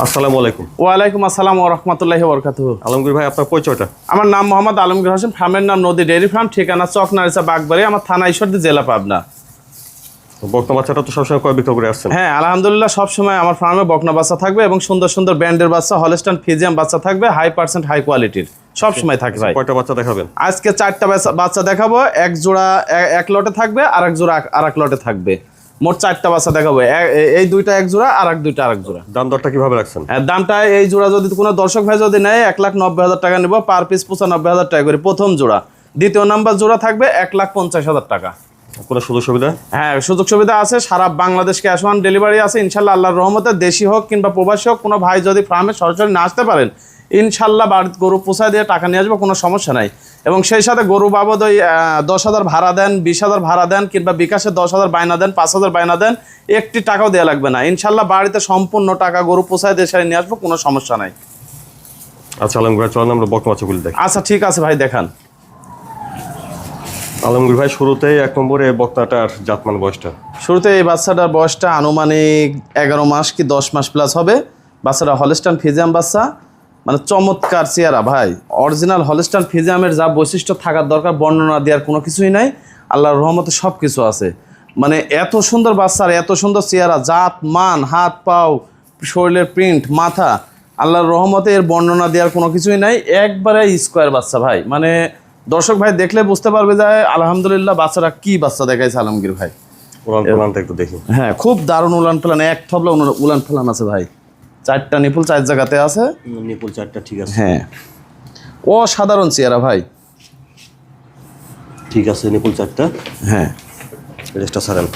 আসসালামু আলাইকুম। ওয়ালাইকুম আসসালাম ও রহমতুল্লাহি বরকাতুহ। আলমগীর ভাই আপনার পরিচয়টা? আমার নাম মোহাম্মদ আলমগীর হোসেন ফার্মের নাম নদী ডেয়ারি ফার্ম ঠিকানা চক নারিসা বাগবাড়ি আমার থানা ঈশ্বরদী জেলা পাবনা। বক্তা বাচ্চাটা তো সবসময় কয় বিক্রয় করে আসছেন? হ্যাঁ আলহামদুলিল্লাহ সবসময় আমার ফার্মে বকনা বাচ্চা থাকবে এবং সুন্দর সুন্দর ব্র্যান্ডের বাচ্চা হলস্টান ফিজিয়াম বাচ্চা থাকবে হাই পার্সেন্ট হাই কোয়ালিটির। সবসময় থাকে ভাই। কয়টা বাচ্চা দেখাবেন? আজকে চারটা বাচ্চা- বাচ্চা দেখাবো এক জোড়া এক লটে থাকবে আর এক জোড়া আর এক লটে থাকবে। মোট চারটা বাচ্চা দেখাবো। এই দুইটা এক জোড়া আর এক দুইটা আর এক জোড়া। দাম দরটা কীভাবে রাখছেন? হ্যাঁ, দামটা এই জোড়া যদি কোনো দর্শক ভাই যদি নেয় এক লাখ নব্বই হাজার টাকা নেব পার পিস পঁচানব্বই হাজার টাকা করে প্রথম জোড়া। দ্বিতীয় নাম্বার জোড়া থাকবে এক লাখ পঞ্চাশ হাজার টাকা। কোনো সুযোগ সুবিধা? হ্যাঁ সুযোগ সুবিধা আছে সারা বাংলাদেশ ক্যাশ অন ডেলিভারি আছে ইনশাল্লাহ আল্লাহর রহমতে দেশি হোক কিংবা প্রবাসী হোক কোনো ভাই যদি ফার্মে সরাসরি না আসতে পারেন ইনশাল্লাহ বাড়িতে গরু পোষায় দিয়ে টাকা নিয়ে আসব কোনো সমস্যা নাই। এবং সেই সাথে গরু বাবদ ওই দশ হাজার ভাড়া দেন বিশ হাজার ভাড়া দেন কিংবা বিকাশে দশ হাজার বায়না দেন পাঁচ হাজার বায়না দেন একটি টাকাও দেওয়া লাগবে না। ইনশাল্লাহ বাড়িতে সম্পূর্ণ টাকা গরু পোষায় সেরে নিয়ে আসব কোনো সমস্যা নাই। আচ্ছা আলমগীর ভাই চলেন আমরা দেখি। আচ্ছা ঠিক আছে ভাই দেখান। আলমগীর ভাই শুরুতেই এক নম্বরে বক্তাটার জাতমান বয়সটা। শুরুতে এই বাচ্চাটার বয়সটা আনুমানিক এগারো মাস কি দশ মাস প্লাস হবে। বাচ্চাটা হলস্টান ফিজিয়াম বাচ্চা। মানে চমৎকার চেহারা ভাই। অরিজিনাল হলস্টান ফিজিয়ামের যা বৈশিষ্ট্য থাকার দরকার বর্ণনা দেওয়ার কোনো কিছুই নাই। আল্লাহর রহমতে সব কিছু আছে। মানে এত সুন্দর বাচ্চার এত সুন্দর চেহারা জাত মান হাত পাও শরীরের প্রিন্ট মাথা আল্লাহর রহমতে এর বর্ণনা দেওয়ার কোনো কিছুই নাই। একবারে স্কোয়ার বাচ্চা ভাই। মানে দর্শক ভাই দেখলে বুঝতে পারবে যে আলহামদুলিল্লাহ বাচ্চারা কি বাচ্চা দেখাইছে আলমগীর ভাই। প্লানটা একটু দেখি। হ্যাঁ খুব দারুণ উলান প্লান এক থবলা উলান- উলান প্লান আছে ভাই। চারটা নিপুল চার জায়গাতে আছে। নিপুল চারটা ঠিক আছে। হ্যাঁ। অসাধারণ চেয়ারা ভাই। ঠিক আছে নিপুল চারটা। হ্যাঁ। রেস্টটা ছাড়েন।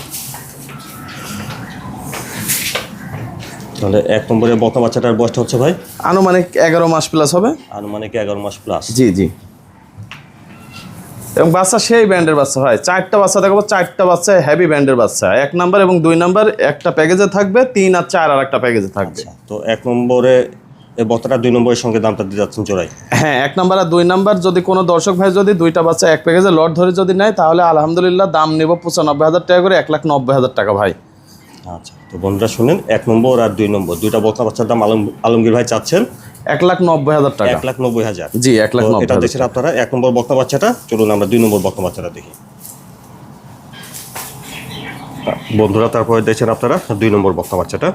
তাহলে এক নম্বরে বতা বাচ্চাটার বয়সটা হচ্ছে ভাই? আনুমানিক এগারো মাস প্লাস হবে। আনুমানিক এগারো মাস প্লাস জি জি। এবং বাচ্চা সেই ব্যান্ডের বাচ্চা হয়। চারটা বাচ্চা দেখাবো চারটা বাচ্চা হেভি ব্যান্ডের বাচ্চা। এক নাম্বার এবং দুই নাম্বার একটা প্যাকেজে থাকবে তিন আর চার আর একটা প্যাকেজে থাকবে। তো এক নম্বরে এই দুই নম্বরের সঙ্গে দামটা দিয়ে যাচ্ছেন জোড়াই হ্যাঁ এক নাম্বার আর দুই নাম্বার যদি কোনো দর্শক ভাই যদি দুইটা বাচ্চা এক প্যাকেজে লট ধরে যদি নেয় তাহলে আলহামদুলিল্লাহ দাম নেব পঁচানব্বই হাজার টাকা করে এক লাখ নব্বই হাজার টাকা ভাই। আচ্ছা। তো বন্ধুরা শুনেন এক নম্বর আর দুই নম্বর। দুইটা বক্তা বাচ্চার দাম আলম আলমগীর ভাই চাচ্ছেন। এক লাখ নব্বই হাজার টাকা। এক লাখ নব্বই হাজার। জি এক লাখ এটা দেখছেন আপনারা এক নম্বর বক্তা বাচ্চাটা। চলুন আমরা দুই নম্বর বক্তা বাচ্চাটা দেখি। বন্ধুরা তারপরে দেখছেন আপনারা দুই নম্বর বক্তা বাচ্চাটা।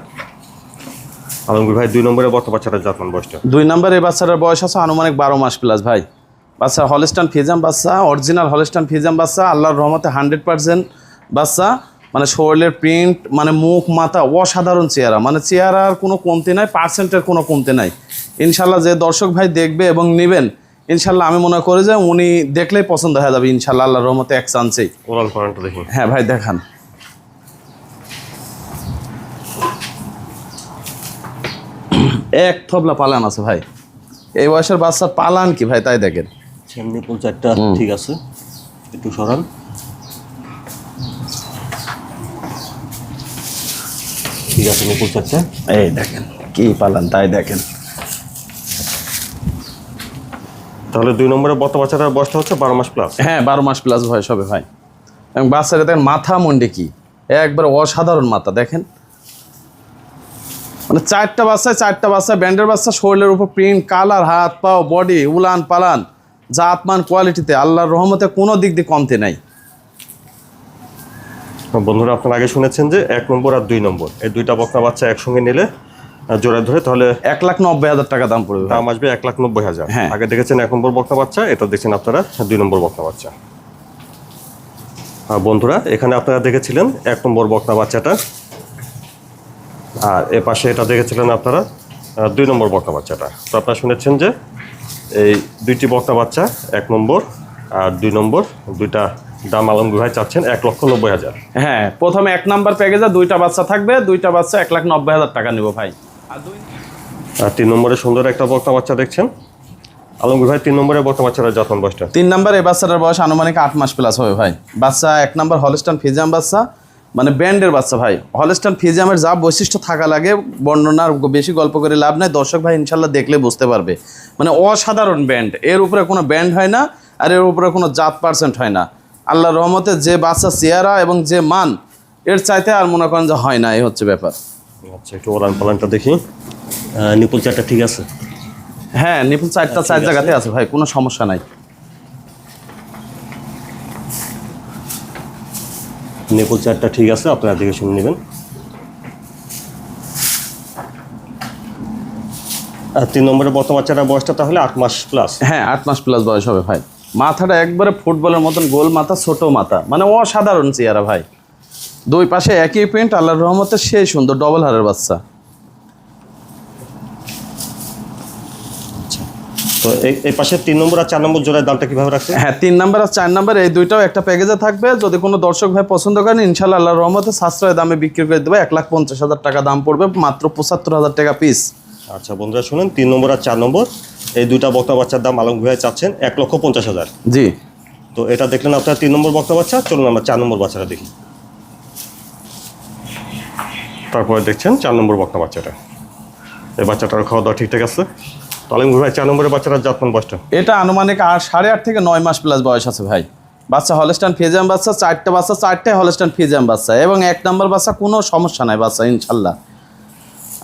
আলমগীর ভাই দুই নম্বরে বক্তা বাচ্চাটার জাতমান বয়সটা। দুই নাম্বার এই বাচ্চাটার বয়স আছে আনুমানিক বারো মাস প্লাস ভাই। বাচ্চা হলস্টান ফিজাম বাচ্চা অরিজিনাল হলস্টান ফিজাম বাচ্চা আল্লাহর রহমতে হান্ড্রেড পার্সেন্ট বাচ্চা। মানে শরীরের প্রিন্ট মানে মুখ মাথা অসাধারণ চেহারা। মানে চেহারার কোনো কমতি নাই পার্সেন্টের কোনো কমতি নাই। ইনশাল্লাহ যে দর্শক ভাই দেখবে এবং নেবেন ইনশাল্লাহ আমি মনে করি যে উনি দেখলেই পছন্দ হয়ে যাবে ইনশাল্লাহ আল্লাহর রহমতে এক চান্সেই। ওরাল করানটা দেখি হ্যাঁ ভাই দেখান। এক থবলা পালান আছে ভাই। এই বয়সের বাচ্চার পালান কি ভাই তাই দেখেন। সেমনি পুল চারটা ঠিক আছে একটু সরান। ঠিক আছে নিপুল চারটা এই দেখেন কি পালান তাই দেখেন। তাহলে দুই নম্বরে বক্তা বাচ্চাটার বয়সটা হচ্ছে বারো মাস প্লাস হ্যাঁ বারো মাস প্লাস বয়স হবে ভাই। এবং বাচ্চাটা দেখেন মাথা মন্ডে কি? একবার অসাধারণ মাথা দেখেন। মানে চারটা বাচ্চা চারটা বাচ্চা ব্যান্ডের বাচ্চা শরীরের উপর প্রিন্ট কালার হাত পাও বডি উলান পালান জাতমান কোয়ালিটিতে আল্লাহর রহমতে কোনো দিক দিয়ে কমতে নাই। বন্ধুরা আপনারা আগে শুনেছেন যে এক নম্বর আর দুই নম্বর। এই দুইটা বক্তা বাচ্চা একসঙ্গে নিলে জোড়া ধরে তাহলে এক লাখ নব্বই হাজার টাকা দাম পড়বে দাম আসবে এক লাখ নব্বই হাজার। হ্যাঁ। আগে দেখেছেন এক নম্বর বক্তা বাচ্চা এটা দেখছেন আপনারা দুই নম্বর বক্তা বাচ্চা। আর বন্ধুরা এখানে আপনারা দেখেছিলেন এক নম্বর বক্তা বাচ্চাটা। আর এ পাশে এটা দেখেছিলেন আপনারা দুই নম্বর বক্তা বাচ্চাটা। তো আপনারা শুনেছেন যে এই দুইটি বক্তা বাচ্চা এক নম্বর আর দুই নম্বর দুইটা দাম আলমগীর ভাই চাচ্ছেন এক লক্ষ নব্বই হাজার। হ্যাঁ প্রথমে এক নাম্বার প্যাকেজে দুইটা বাচ্চা থাকবে দুইটা বাচ্চা এক লাখ নব্বই হাজার টাকা নেব ভাই। আর তিন নম্বরে সুন্দর একটা বক্তা বাচ্চা দেখছেন। আলমগীর ভাই তিন নম্বরে বক্তা বাচ্চাটা যত্ন বয়সটা? তিন নাম্বার এই বাচ্চাটার বয়স আনুমানিক আট মাস প্লাস হবে ভাই। বাচ্চা এক নাম্বার হলস্টান ফিজাম বাচ্চা মানে ব্যান্ডের বাচ্চা ভাই। হলস্টান ফিজামের যা বৈশিষ্ট্য থাকা লাগে বর্ণনার বেশি গল্প করে লাভ নাই। দর্শক ভাই ইনশাল্লাহ দেখলে বুঝতে পারবে। মানে অসাধারণ ব্যান্ড এর উপরে কোনো ব্যান্ড হয় না আর এর উপরে কোনো জাত পার্সেন্ট হয় না। আল্লাহ রহমতে যে বাচ্চা চেহারা এবং যে মান এর চাইতে আর মনে করেন যে হয় না এই হচ্ছে ব্যাপার। আচ্ছা একটু ওলান পালানটা দেখি। নিপুল চারটা ঠিক আছে? হ্যাঁ নিপুল চারটা চার জায়গাতে আছে। ভাই কোনো সমস্যা নাই। নিপুল চারটা ঠিক আছে আপনারা দেখে শুনে নেবেন। আর তিন নম্বরে বর্তমান বাচ্চাটার বয়সটা তাহলে আট মাস প্লাস হ্যাঁ আট মাস প্লাস বয়স হবে ভাই। মাথাটা একবারে ফুটবলের মতন গোল মাথা ছোট মাথা। মানে অসাধারণ চেয়ারা ভাই। দুই পাশে একই প্রিন্ট আল্লাহর রহমতে সেই সুন্দর ডবল হারের বাচ্চা। তো এই- পাশে তিন নম্বর আর চার নম্বর জোড়ার দামটা কীভাবে রাখছে হ্যাঁ তিন নাম্বার আর চার নাম্বার এই দুইটাও একটা প্যাকেজে থাকবে। যদি কোনো দর্শক ভাই পছন্দ করেন ইনশাল্লাহ আল্লাহর রহমতে সাশ্রয় দামে বিক্রি করে দেবে। এক লাখ পঞ্চাশ হাজার টাকা দাম পড়বে মাত্র পঁচাত্তর হাজার টাকা পিস আচ্ছা বন্ধুরা শুনুন তিন নম্বর আর চার নম্বর। এই দুইটা বক্তা বাচ্চার দাম আলম ভাই চাচ্ছেন এক লক্ষ পঞ্চাশ হাজার। জি। তো এটা দেখলেন আপনার তিন নম্বর বক্তা বাচ্চা চলুন আমরা চার নম্বর বাচ্চাটা দেখি। তারপরে দেখছেন চার নম্বর বক্তা বাচ্চাটা। এই বাচ্চাটার খাওয়া দাওয়া ঠিকঠাক আছে? তো আলম ভাই চার নম্বরের বাচ্চাটার জাতমান বয়সটা? এটা আনুমানিক আট সাড়ে আট থেকে নয় মাস প্লাস বয়স আছে ভাই। বাচ্চা হলস্টান ফিজিয়াম বাচ্চা চারটে বাচ্চা চারটে হলস্টান ফিজিয়াম বাচ্চা এবং এক নম্বর বাচ্চা কোনো সমস্যা নাই বাচ্চা ইনশাল্লাহ।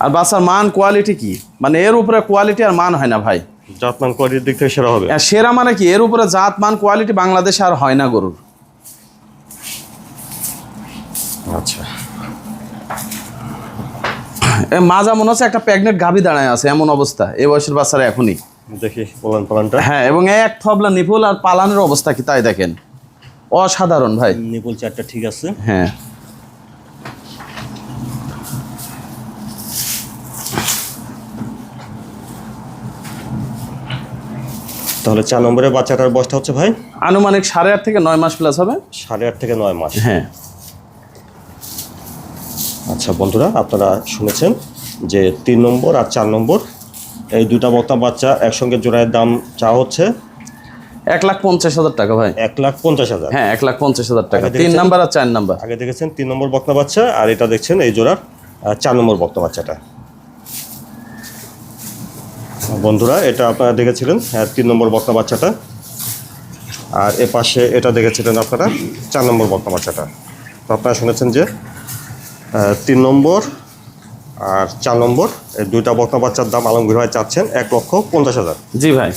আর বাচ্চার মান কোয়ালিটি কি? মানে এর উপরে কোয়ালিটি আর মান হয় না ভাই। জাতমান কোয়ালিটির দিক থেকে সেরা হবে। সেরা মানে কি? এর উপরে জাত মান কোয়ালিটি বাংলাদেশে আর হয় না গরুর। আচ্ছা। এ মাজা মনে হচ্ছে একটা প্রেগনেন্ট গাভী দাঁড়ায় আছে এমন অবস্থা। এই বয়সের বাচ্চারা এখনই। দেখি বলেন পালানটা। হ্যাঁ এবং এক থবলা নিপুল আর পালানের অবস্থা কি তাই দেখেন। অসাধারণ ভাই। নিপুল চারটা ঠিক আছে। হ্যাঁ। তাহলে চার নম্বরের বাচ্চাটার বয়সটা হচ্ছে ভাই? আনুমানিক সাড়ে আট থেকে নয় মাস প্লাস হবে। সাড়ে আট থেকে নয় মাস। হ্যাঁ। আচ্ছা বন্ধুরা আপনারা শুনেছেন যে তিন নম্বর আর চার নম্বর এই দুটা বক্তা বাচ্চা একসঙ্গে জোড়ায়ের দাম চা হচ্ছে? এক লাখ পঞ্চাশ হাজার টাকা ভাই। এক লাখ পঞ্চাশ হাজার। হ্যাঁ এক লাখ পঞ্চাশ হাজার টাকা। তিন? নাম্বার আর চার নাম্বার। আগে দেখেছেন তিন নম্বর বক্তা বাচ্চা আর এটা দেখছেন এই জোড়ার চার নম্বর বক্তা বাচ্চাটা। বন্ধুরা, এটা আপনারা দেখেছিলেন হ্যাঁ তিন নম্বর বক্তা বাচ্চাটা। আর এ পাশে এটা দেখেছিলেন আপনারা, চার নম্বর বক্তা বাচ্চাটা। তো আপনারা শুনেছেন যে তিন নম্বর আর চার নম্বর, এই দুইটা বক্তা বাচ্চার দাম আলমগীর ভাই চাচ্ছেন এক লক্ষ পঞ্চাশ হাজার। জি ভাই।